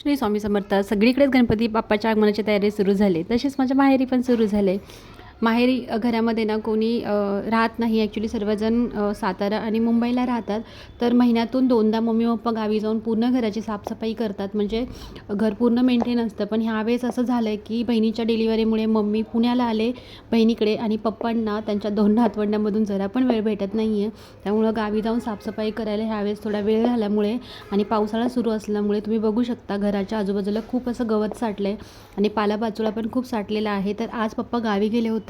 श्री स्वामी समर्थ सगळीकडेच गणपती बाप्पाच्या आगमनाची तयारी सुरू झाली. तसेच माझ्या माहेरी पण सुरू झाले. माहेरी घरामध्ये ना कोणी राहत नाही. ॲक्च्युली सर्वजण सातारा आणि मुंबईला राहतात. तर महिन्यातून दोनदा मम्मी पप्पा गावी जाऊन पूर्ण घराची साफसफाई करतात. म्हणजे घर पूर्ण मेंटेन असतं. पण ह्यावेळेस असं झालं आहे की बहिणीच्या डिलिव्हरीमुळे मम्मी पुण्याला आले. बहिणीकडे आणि पप्पांना त्यांच्या दोन नातवंडांमधून जरा पण वेळ भेटत नाही आहे त्यामुळं गावी जाऊन साफसफाई करायला ह्यावेळेस थोडा वेळ झाल्यामुळे आणि पावसाळा सुरू असल्यामुळे तुम्ही बघू शकता घराच्या आजूबाजूला खूप असं गवत साठलं आहे आणि पालापाचोळा पण खूप साठलेला आहे. तर आज पप्पा गावी गेले होते.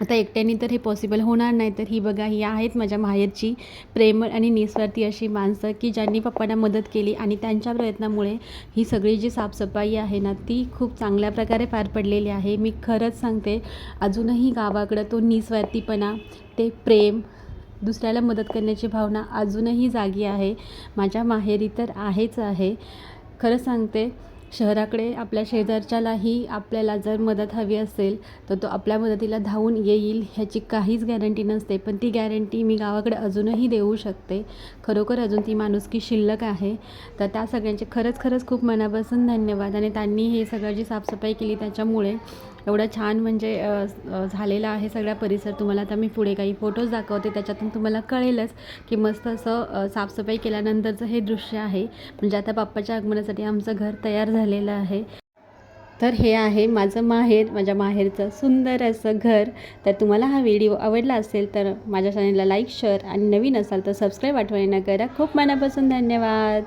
आता एकट्याने तर हे पॉसिबल होणार नाही तर ही बघा ही आहेत माझ्या माहेरची प्रेमळ आणि निस्वार्थी अशी माणसं की ज्यांनी पप्पांना मदत केली आणि त्यांच्या प्रयत्नामुळे ही सगळी जी साफसफाई आहे ना ती खूप चांगल्या प्रकारे पार पडलेली आहे. मी खरंच सांगते अजूनही गावाकडं तो निस्वार्थीपणा ते प्रेम दुसऱ्याला मदत करण्याची भावना अजूनही जागी आहे. माझ्या माहेरी तर आहेच आहे. खरं सांगते शहराकडे आपल्या शेजारच्यालाही आपल्याला जर मदत हवी असेल तर तो आपल्या मदतीला धावून येईल ह्याची काहीच गॅरंटी नसते. पण ती गॅरंटी मी गावाकडे अजूनही देऊ शकते. खरोखर अजून ती माणुसकी शिल्लक आहे. तर त्या सगळ्यांचे खरंच खरंच खूप मनापासून धन्यवाद. आणि त्यांनी हे सगळं जी साफसफाई केली त्याच्यामुळे एवढं छान म्हणजे झालेला आहे सगळा परिसर तुम्हाला. आता मी पुढे काही फोटोज दाखवते त्याच्यातून तुम्हाला कळेलच की मस्त असं साफसफाई केल्यानंतरचं हे दृश्य आहे. म्हणजे आता बाप्पाच्या आगमनासाठी आमचं घर तयार झालेलं आहे. तर हे आहे माझं माहेर माझ्या माहेरचं सुंदर असं घर. तर तुम्हाला हा व्हिडिओ आवडला असेल तर माझ्या चॅनलला लाईक शेअर आणि नवीन असाल तर सबस्क्राईब आठवणी न करा खूप मनापासून धन्यवाद.